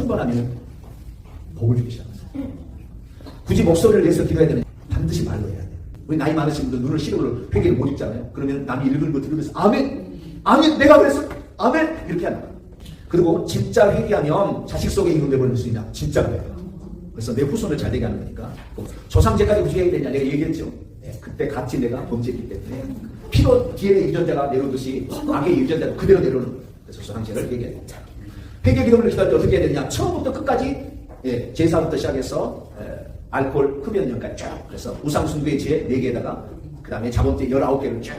천번하면 복을 주기 시작하세요. 굳이 목소리를 내서 기도해야 되는 반드시 말로 해야 돼요. 우리 나이 많으신 분들 눈을 시력으로 회개를 못 읽잖아요. 그러면 남이 읽은 거 들으면서 아멘, 아멘, 내가 그랬어, 아멘 이렇게 한다. 그리고 진짜 회개하면 자식 속에 있는 내버릴 수 있냐? 진짜 그래요. 그래서 내 후손을 잘 되게 하는 거니까 조상제까지 굳이 해야 되냐? 내가 얘기했죠. 네, 그때 같이 내가 범죄했기 때문에 피로 뒤에 유전자가 내려오듯이 악의 유전자가 그대로 내려오는 거예요. 그래서 조상제를 얘기해야 됩니다. 회개 기도를 기도할 때 어떻게 해야 되냐? 처음부터 끝까지 예, 제사부터 시작해서 예, 알코올 흡연령까지 쭉 그래서 우상숭배의 죄 4개에다가 그 다음에 자본죄 19개를 쭉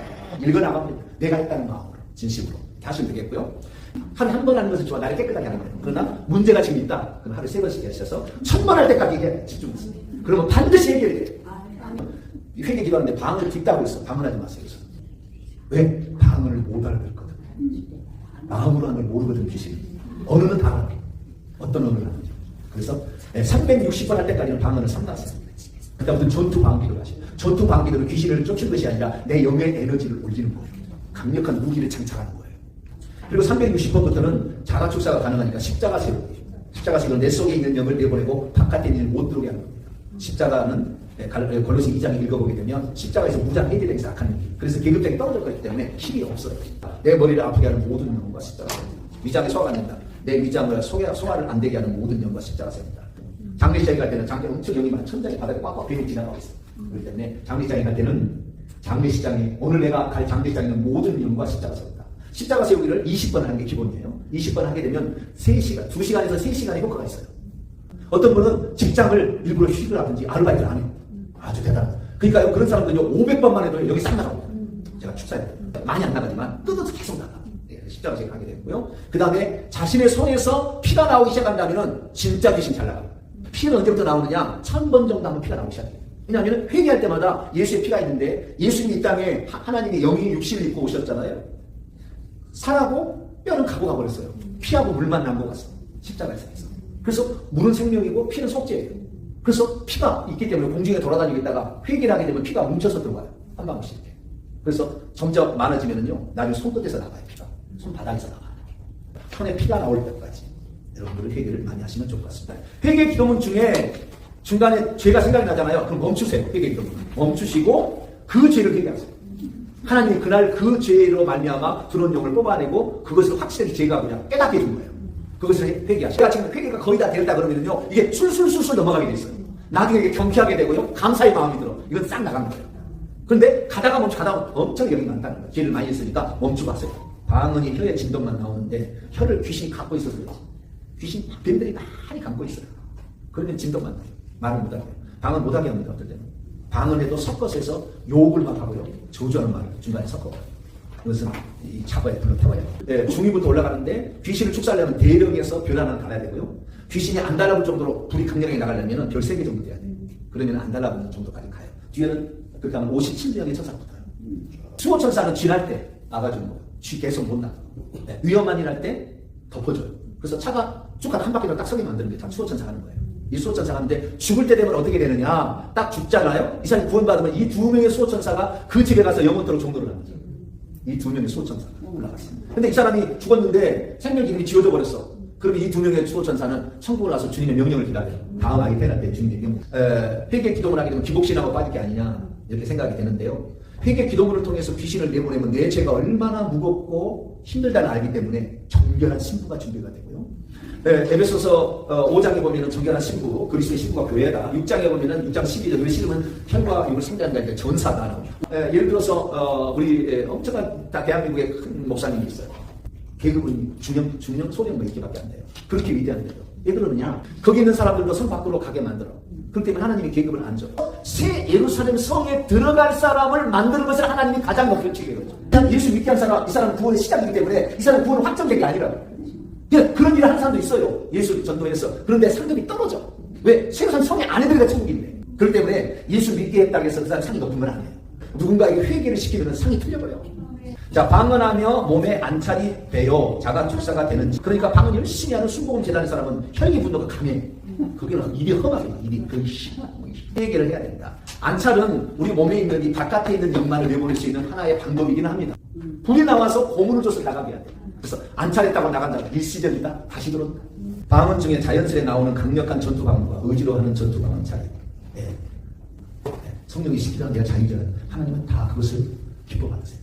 읽어나가면 내가 했다는 마음으로 진심으로 하시면 되겠고요. 하루에 한 번 하는 것은 좋아 나를 깨끗하게 하는 거예요. 그러나 문제가 지금 있다. 그럼 하루에 세 번씩 하셔서 천번 할 때까지 이게 집중하세요. 그러면 반드시 해결이 돼요. 회개 기도하는데 방을 뒷다고 있어. 방문하지 마세요. 그래서. 왜? 방언을 못 알아듣거든. 마음으로 하는 걸 모르거든 귀신이. 언어는 다 알아. 어떤 언어를 하는지. 그래서 360번 할 때까지는 방언을 삼가하세요. 그다음부터 전투 방기를 하세요. 전투 방기로 귀신을 쫓는 것이 아니라 내 영의 에너지를 올리는 거예요. 강력한 무기를 장착하는 거예요. 그리고 360번부터는 자가 축사가 가능하니까 십자가 세우기. 십자가 세우고 내 속에 있는 영을 내보내고 바깥에 있는 일을 못 들어오게 하는 겁니다. 십자가는 예, 갈- 골로새 2장 읽어보게 되면 십자가에서 무장 해제되기 시작하는 길. 그래서 계급장이 떨어질 거기 때문에 힘이 없어요. 내 머리를 아프게 하는 모든 영과 십자가. 위장에 소화가 안 된다. 내 위장을 소화, 소화를 안 되게 하는 모든 영과 십자가 세웁니다. 장례식장에 갈 때는 장례 엄청 영이 많아 천장이 바닥에 꽉꽉 비어 지나가고 있어. 그렇기 때문에 장례식장에 갈 때는 장례식장에 오늘 내가 갈 장례식장에 있는 모든 영과 십자가 세운다. 십자가 세우기를 20번 하는 게 기본이에요. 20번 하게 되면 3시간, 2시간에서 3시간의 효과가 있어요. 어떤 분은 직장을 일부러 휴직을 하든지 아르바이트를 안 해요. 아주 대단하다. 그러니까요, 그런 사람들은요, 500번만 해도 여기 싹 나갑니다. 제가 축사해. 많이 안 나가지만, 뜯어서 계속 나가. 예, 십자가 제가 하게 됐고요. 그 다음에 자신의 손에서 피가 나오기 시작한다면 진짜 귀신 잘 나갑니다. 피는 언제부터 나오느냐? 천 번 정도 하면 피가 나오기 시작해요. 왜냐하면 회개할 때마다 예수의 피가 있는데 예수님이 이 땅에 하- 하나님의 영이 육신을 입고 오셨잖아요. 살하고 뼈는 가고 가버렸어요. 피하고 물만 남고 갔어. 십자가에서. 그래서 물은 생명이고 피는 속죄예요. 그래서 피가 있기 때문에 공중에 돌아다니고 있다가 회개를 하게 되면 피가 뭉쳐서 들어가요. 한 방울씩 이렇게. 그래서 점점 많아지면은요, 나중에 손끝에서 나가요, 피가. 손바닥에서 나가요. 손에 피가 나올 때까지. 여러분들은 회개를 많이 하시면 좋을 것 같습니다. 회개 기도문 중에 중간에 죄가 생각이 나잖아요. 그럼 멈추세요. 회개 기도문. 멈추시고 그 죄를 회개하세요. 하나님이 그날 그 죄로 말미암아 들어온 영을 뽑아내고 그것을 확실히 죄가 그냥 깨닫게 해준 거예요. 그것을 회- 회개하시고 제가 지금 회개가 거의 다 됐다 그러면요 이게 술술술술 넘어가게 돼 있어요. 나중에 경쾌하게 되고요 감사의 마음이 들어. 이건 싹 나간 거예요. 그런데 가다가 멈춰 가다가 엄청 영이 많다는 거예요. 죄를 많이 했으니까 멈추고 하세요. 방언이 혀의 진동만 나오는데 혀를 귀신이 갖고 있어서 그렇지. 귀신 뱀들이 많이 감고 있어요. 그러면 진동만 나요. 말을 못하게. 방언 못하게 합니다. 어떨 때는. 방언에도 섞어서 해서 욕을 막 하고요. 저주하는 말을 중간에 섞어. 그것은 이 잡아야 불러 태워야 돼. 예, 중위부터 올라가는데 귀신을 축사하려면 대령에서 별 하나 달아야 되고요. 귀신이 안 달라붙을 정도로 불이 강력하게 나가려면 별세개 정도 돼야 돼. 그러면 안 달라붙는 정도까지 가요. 뒤에는 그렇게 하면 57명의 천사가 붙어요. 수호천사는 쥐날 때 나가주는 거예요. 쥐 계속 못 나가. 네, 위험한 일 할 때 덮어줘요. 그래서 차가 쭉 한 바퀴를 딱 서게 만드는 게다 수호천사 하는 거예요. 이 수호천사 하는데 죽을 때 되면 어떻게 되느냐? 딱 죽잖아요? 이 사람이 구원받으면 이 두 명의 수호천사가 그 집에 가서 영원토록 종도를 하는 거죠. 이 두 명의 수호천사가 올라갔어요. 근데 이 사람이 죽었는데 생명기능이 지워져 버렸어. 그러면 이 두 명의 수호천사는 천국을 가서 주님의 명령을 기다려요. 다음 아기 태어날 때 주님의 명령. 에, 회개 기도를 하게 되면 기복신하고 빠질 게 아니냐 이렇게 생각이 되는데요. 회개 기도문을 통해서 귀신을 내보내면 내 죄가 얼마나 무겁고 힘들다는 알기 때문에 정결한 신부가 준비가 되고요. 네, 에베소서 어, 5장에 보면은 정결한 신부, 그리스도의 신부가 교회다. 6장에 보면은 6장 12절, 그 신음은 혈과 육을 아니라 전사다. 에, 예를 들어서 어, 우리 에, 엄청난 다 대한민국의 큰 목사님이 있어요. 계급은 중형, 중형, 소령 뭐 이렇게밖에 안 돼요. 그렇게 위대한 데요. 왜 그러느냐? 거기 있는 사람들도 성 밖으로 가게 만들어. 그렇기 때문에 하나님이 계급을 안 줘. 새 예루살렘 성에 들어갈 사람을 만드는 것을 하나님이 가장 목표치기거든요. 예수 믿게 한 사람, 이 사람은 구원의 시작이기 때문에 이 사람은 구원은 확정된 게 아니라. 예, 그런 일을 하는 사람도 있어요. 예수 전도해서. 그런데 상급이 떨어져. 왜? 세상 성에 안에 들어가 천국인데. 그렇기 때문에 예수 믿게 했다고 해서 그 사람 상이 높은 건 아니에요. 누군가에게 회개를 시키면 상이 틀려버려요. 자, 방언하며 몸에 안찰이 배요 자가 축사가 되는지. 그러니까 방언 열심히 하는 순복음 재단의 사람은 혈기 분노가 강해. 그게는 입이 험하게, 입이 거의 심하고 회개를 해야 된다. 안찰은 우리 몸에 있는 이 바깥에 있는 영만을 내보낼 수 있는 하나의 방법이긴 합니다. 불이 나와서 고문을 줘서 나가게 해야 돼. 그래서 안찰했다고 나간다. 일시적이다. 다시 들어온다. 방언 중에 자연스레 나오는 강력한 전투 방언과 의지로 하는 전투 방언 차이. 예. 예. 성령이 시키는 내가 자유자는 하나님은 다 그것을 기뻐 받으세요.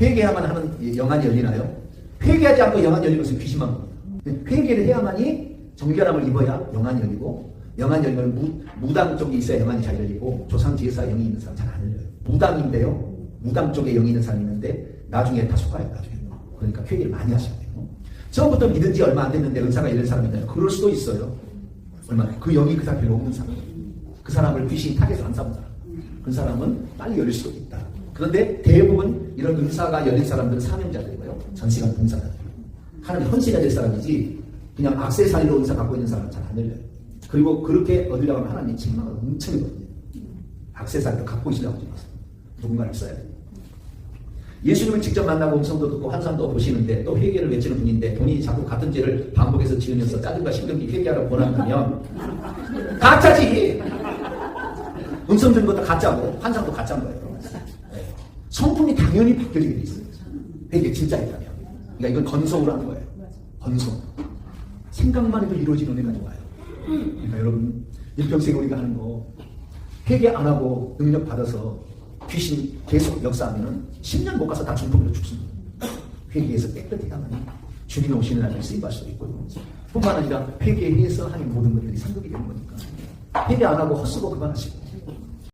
회개야만 하는 영안이 열리나요? 회개하지 않고 영안이 열리는 것은 귀신만 봅니다. 회개를 해야만이 정결함을 입어야 영안이 열리고 영안이 열리면 무, 무당 쪽에 있어야 영안이 잘 열리고 조상 제사 영이 있는 사람 잘 안 열려요. 무당인데요. 무당 쪽에 영이 있는 사람이 있는데 나중에 다 속아요. 나중에. 그러니까 회개를 많이 하셔야 돼요. 처음부터 믿은 지 얼마 안 됐는데 은사가 열린 사람이 있나요? 그럴 수도 있어요. 얼마 그 영이 그 사람 별로 없는 사람. 그 사람을 귀신이 타겟으로 안 삼은 사람. 그 사람은 빨리 열릴 수도 있다. 그런데 대부분 이런 은사가 열린 사람들은 사명자들이고요. 전시간 봉사자들. 하나님 헌신해야 될 사람이지 그냥 악세사리로 은사 갖고 있는 사람은 잘 안 열려요. 그리고 그렇게 얻으려고 하면 하나님 책망을 엄청 해거든요. 악세사리로 갖고 있으려고 하지 마세요. 누군가를 써야 돼요. 예수님을 직접 만나고 음성도 듣고 환상도 보시는데 또 회개를 외치는 분인데 본인이 자꾸 같은 죄를 반복해서 지으면서 짜증과 신경이 회개하러 권한다면 가짜지. 음성 듣는 것도 가짜고 환상도 가짜인 거예요. 네. 성품이 당연히 바뀌어지게 돼 있어요. 회개 진짜이라면. 그러니까 이건 건성으로 하는 거예요. 건성. 생각만 해도 이루어지는 은혜가 좋아요. 그러니까 여러분 일평생 우리가 하는 거 회개 안 하고 능력 받아서 귀신 계속 역사하면은 10년 못 가서 다 중풍으로 죽습니다. 회개해서 깨끗해야만 주님 오시는 날에 쓰임받을 수 있고요. 뿐만 아니라 회개해서 하는 모든 것들이 상급이 되는 거니까. 회개 안 하고 헛쓰고 그만하시고